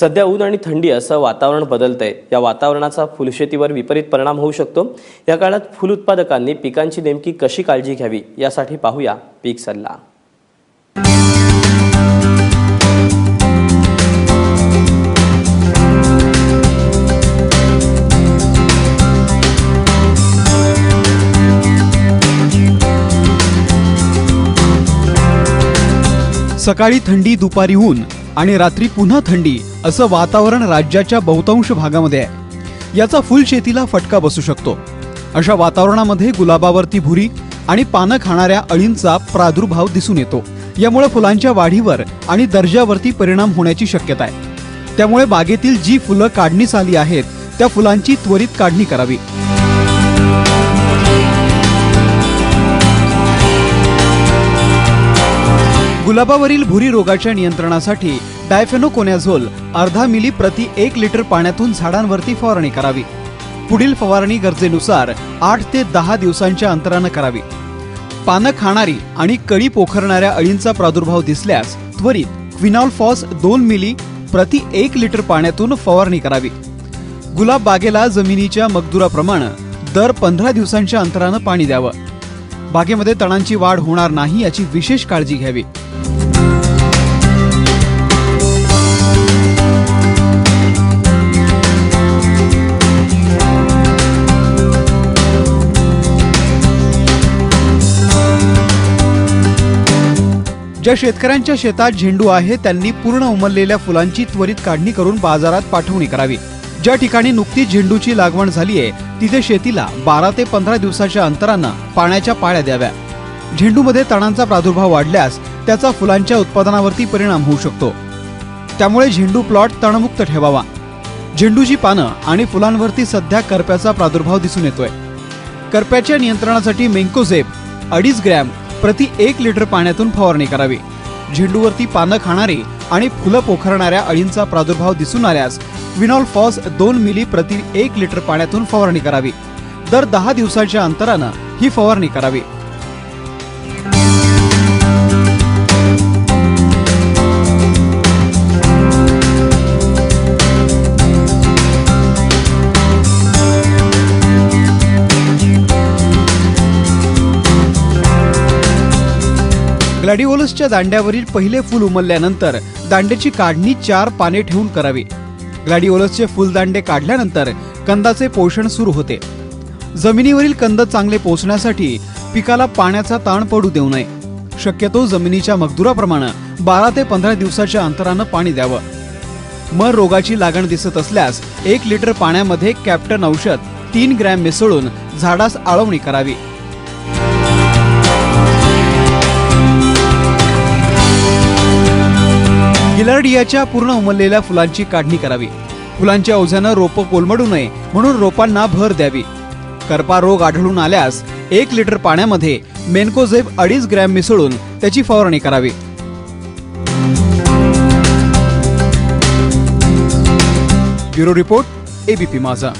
सध्या ऊन आणि थंडी असं वातावरण बदलतंय. या वातावरणाचा फुलशेतीवर विपरीत परिणाम होऊ शकतो. या काळात फुल उत्पादकांनी पिकांची नेमकी कशी काळजी घ्यावी यासाठी पाहूया पीक सल्ला. सकाळी थंडी दुपारी ऊन. आणि रात्री पुन्हा थंडी असं वातावरण राज्याच्या बहुतांश भागामध्ये आहे. याचा फुल शेतीला फटका बसू शकतो. अशा वातावरणामध्ये गुलाबावरती भुरी आणि पानं खाणाऱ्या अळींचा प्रादुर्भाव दिसून येतो. यामुळे फुलांच्या वाढीवर आणि दर्जावरती परिणाम होण्याची शक्यता आहे. त्यामुळे बागेतील जी फुलं काढणीस आली आहेत त्या फुलांची त्वरित काढणी करावी. गुलाबावरील भुरी रोगाच्या नियंत्रणासाठी डायफेनोकोनॅझोल अर्धा मिली प्रति एक लिटर पाण्यातून झाडांवरती फवारणी करावी. पुढील फवारणी गरजेनुसार आठ ते दहा दिवसांच्या अंतरानं करावी. पानं खाणारी आणि कळी पोखरणाऱ्या अळींचा प्रादुर्भाव दिसल्यास त्वरित क्विनॉल फॉस दोन मिली प्रति एक लिटर पाण्यातून फवारणी करावी. गुलाब बागेला जमिनीच्या मगदुराप्रमाणे दर पंधरा दिवसांच्या अंतरानं पाणी द्यावं. बागेमध्ये तणांची वाढ होणार नाही याची विशेष काळजी घ्यावी. ज्या शेतकऱ्यांच्या शेतात झेंडू आहे त्यांनी पूर्ण उमललेल्या फुलांची त्वरित काढणी करून बाजारात पाठवणी करावी. ज्या ठिकाणी नुकतीच झेंडूची लागवण झाली आहे तिथे शेतीला बारा ते पंधरा दिवसाच्या अंतरानं पाण्याच्या पाळ्या द्याव्या. झेंडूमध्ये तणांचा प्रादुर्भाव वाढल्यास त्याचा फुलांच्या उत्पादनावरती परिणाम होऊ शकतो. त्यामुळे झेंडू प्लॉट तणमुक्त ठेवावा. झेंडूची पानं आणि फुलांवरती सध्या करप्याचा प्रादुर्भाव दिसून येतोय. करप्याच्या नियंत्रणासाठी मेंकोझेब अडीच ग्रॅम प्रति एक लिटर पाण्यातून फवारणी करावी. झेंडूवरती पानं खाणारी आणि फुलं पोखरणाऱ्या अळींचा प्रादुर्भाव दिसून आल्यास विनॉल फॉस दोन मिली प्रति एक लिटर पाण्यातून फवारणी करावी. दर दहा दिवसाच्या अंतरानं ही फवारणी करावी. ग्लॅडिओलसच्या दांड्यावरील पहिले फूल उमलल्यानंतर दांड्याची काढणी चार पाने ठेवून करावी. ग्लॅडिओलसचे फुलदांडे काढल्यानंतर कंदाचे पोषण सुरू होते. जमिनीवरील कंद चांगले पोचण्यासाठी पिकाला पाण्याचा ताण पडू देऊ नये. शक्यतो जमिनीच्या मगदुराप्रमाणे बारा ते पंधरा दिवसाच्या अंतरानं पाणी द्यावं. मर रोगाची लागण दिसत असल्यास एक लिटर पाण्यामध्ये कॅप्टन औषध तीन ग्रॅम मिसळून झाडास आळवणी करावी. गिलार्डियाच्या पूर्ण उमललेल्या फुलांची काढणी करावी. फुलांच्या ओझ्यानं रोपं कोलमडू नये म्हणून रोपांना भर द्यावी. करपा रोग आढळून आल्यास एक लिटर पाण्यामध्ये मेन्कोझेब अडीच ग्रॅम मिसळून त्याची फवारणी करावी. ब्युरो रिपोर्ट एबीपी माझा.